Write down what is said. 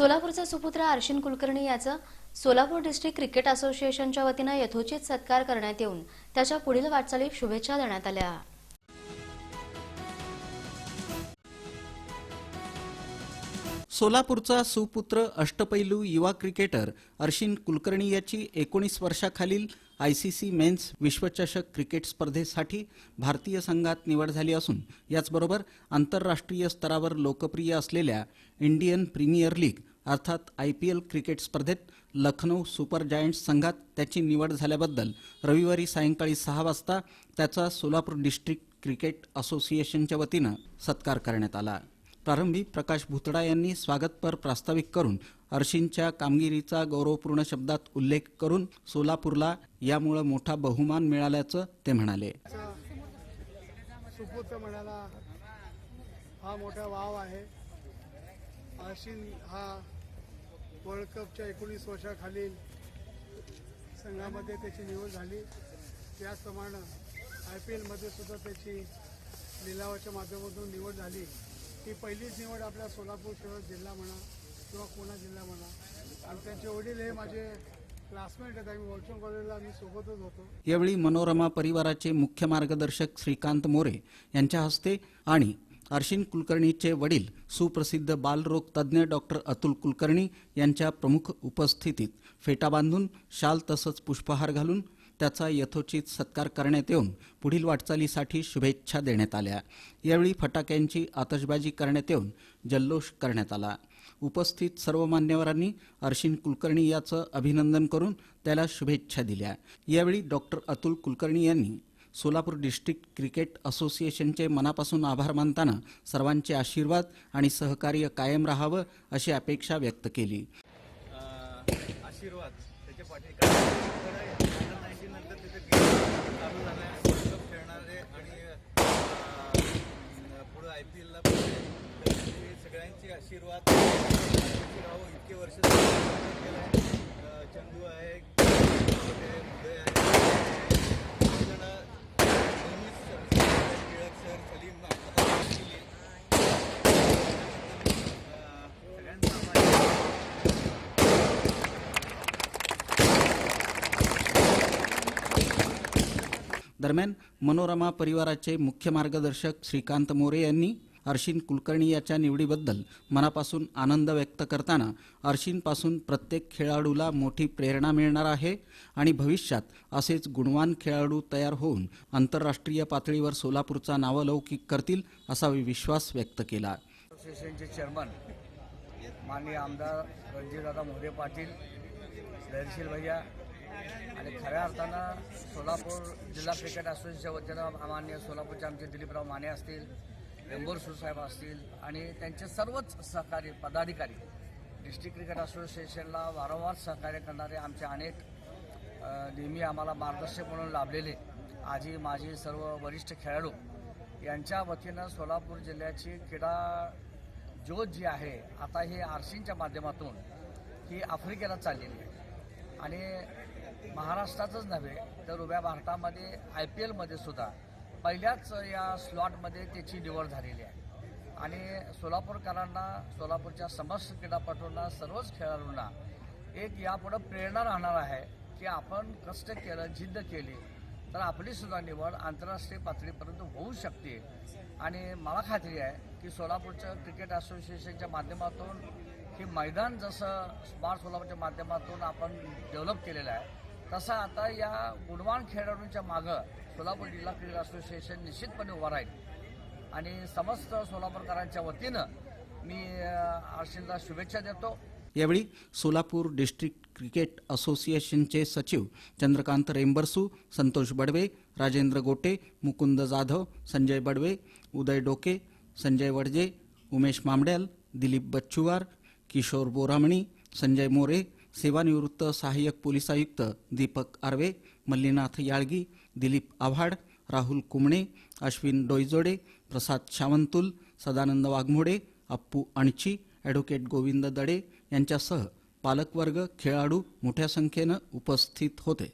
सोलापूरचा सुपुत्र अर्शिन कुलकर्णी याचं Solapur district cricket असोसिएशनच्या वतीनं यथोचित सत्कार करण्यात येऊन त्याच्या पुढील वाटचालीत शुभेच्छा देण्यात आल्या. सोलापूरचा सुपुत्र अष्टपैलू युवा क्रिकेटर अर्शिन कुलकर्णी याची एकोणीस वर्षाखालील आय सी सी मेन्स विश्वचषक क्रिकेट स्पर्धेसाठी भारतीय संघात निवड झाली असून याचबरोबर आंतरराष्ट्रीय स्तरावर लोकप्रिय असलेल्या इंडियन प्रीमियर लीग अर्थात आय पी एल क्रिकेट स्पर्धेत लखनौ सुपर जायंट्स संघात त्याची निवड झाल्याबद्दल रविवारी सायंकाळी सहा वाजता त्याचा सोलापूर डिस्ट्रिक्ट क्रिकेट असोसिएशनच्या वतीनं सत्कार करण्यात आला. प्रारंभी प्रकाश भुतडा यांनी स्वागतपर प्रास्ताविक करून अर्शींच्या कामगिरीचा गौरवपूर्ण शब्दात उल्लेख करून सोलापूरला यामुळं मोठा बहुमान मिळाल्याचं ते म्हणाले. हा मोठा वाव आहे. अर्शिन हा वर्ल्ड कपच्या एकोणीस वर्षाखालील संघामध्ये त्याची निवड झाली. त्याचप्रमाणे आय पी एलमध्ये सुद्धा त्याची लिलावाच्या माध्यमातून निवड झाली. ही पहिलीच निवड आपल्या सोलापूर शहर जिल्हा म्हणा किंवा कोणा जिल्हा म्हणा. आणि त्यांचे वडील हे माझे क्लासमेट आहेत. आम्ही वॉल्चन कॉलेजला आम्ही सोबतच होतो. यावेळी मनोरमा परिवाराचे मुख्य मार्गदर्शक श्रीकांत मोरे यांच्या हस्ते आणि अर्शिन कुलकर्णीचे वडील सुप्रसिद्ध बालरोग तज्ज्ञ डॉक्टर अतुल कुलकर्णी यांच्या प्रमुख उपस्थितीत फेटा बांधून शाल तसंच पुष्पहार घालून त्याचा यथोचित सत्कार करण्यात येऊन पुढील वाटचालीसाठी शुभेच्छा देण्यात आल्या. यावेळी फटाक्यांची आतषबाजी करण्यात येऊन जल्लोष करण्यात आला. उपस्थित सर्व मान्यवरांनी अर्शिन कुलकर्णी याचं अभिनंदन करून त्याला शुभेच्छा दिल्या. यावेळी डॉक्टर अतुल कुलकर्णी यांनी सोलापूर डिस्ट्रिक्ट क्रिकेट असोसिएशनचे मनापासून आभार मानताना सर्वांचे आशीर्वाद आणि सहकार्य कायम राहावं अशी अपेक्षा व्यक्त केली. आशीर्वाद. त्याच्या दरम्यान मनोरमा परिवाराचे मुख्य मार्गदर्शक श्रीकांत मोरे यांनी अर्शिन कुलकर्णी याच्या निवडीबद्दल मनापासून आनंद व्यक्त करताना अर्शिनपासून प्रत्येक खेळाडूला मोठी प्रेरणा मिळणार आहे आणि भविष्यात असेच गुणवान खेळाडू तयार होऊन आंतरराष्ट्रीय पातळीवर सोलापूरचा नावलौकिक करतील असा विश्वास व्यक्त केला. असोसिएशनचे चेअरमन माननीय आमदार रणजीदादा मोरे पाटील धैर्यशील भैया आणि खऱ्या अर्थानं सोलापूर जिल्हा क्रिकेट असोसिएशनच्या वतीनं माननीय सोलापूरचे आमचे दिलीपराव माने असतील वेंबोर सुसाहेब असतील आणि त्यांचे सर्वच सहकारी पदाधिकारी डिस्ट्रिक्ट क्रिकेट असोसिएशनला वारंवार सहकार्य करणारे आमचे अनेक नेहमी आम्हाला मार्गदर्शक म्हणून लाभलेले आजी माजी सर्व वरिष्ठ खेळाडू यांच्या वतीनं सोलापूर जिल्ह्याची क्रीडा ज्योत जी आहे आता ही आरसींच्या माध्यमातून ही आफ्रिकेला चाललेली आहे. आणि महाराष्ट्रातच नव्हे तर उभ्या भारतामध्ये आय पी एलमध्ये सुद्धा पहिल्याच या स्लॉटमध्ये त्याची निवड झालेली आहे. आणि सोलापूरकरांना सोलापूरच्या समस्त क्रीडापटूंना सर्वच खेळाडूंना एक यापुढं प्रेरणा राहणार आहे की आपण कष्ट केलं जिद्द केली तर आपलीसुद्धा निवड आंतरराष्ट्रीय पातळीपर्यंत होऊ शकते. आणि मला खात्री आहे की सोलापूरचं क्रिकेट असोसिएशनच्या माध्यमातून हे मैदान जसं स्मार्ट सोलापूरच्या माध्यमातून आपण डेव्हलप केलेलं आहे तसं आता या गुणवान खेळाडूंच्या मागं सोलापूर जिल्हा क्रीडा असोसिएशन निश्चितपणे उभं राहील. आणि समस्त सोलापूरकरांच्या वतीनं मी आरशीला शुभेच्छा देतो. यावेळी सोलापूर डिस्ट्रिक्ट क्रिकेट असोसिएशनचे सचिव चंद्रकांत रेंबरसू संतोष बडवे राजेंद्र गोटे मुकुंद जाधव संजय बडवे उदय डोके संजय वडजे उमेश मामड्याल दिलीप बच्चुवार किशोर बोरामणी संजय मोरे सेवानिवृत्त सहाय्यक पोलीस आयुक्त दीपक आर्वे मल्लीनाथ याळगी दिलीप आव्हाड राहुल कुमणे अश्विन डोईजोडे प्रसाद शावंतुल सदानंद वाघमोडे अप्पू अणची ॲडव्होकेट गोविंद दडे यांच्यासह पालकवर्ग खेळाडू मोठ्या संख्येनं उपस्थित होते.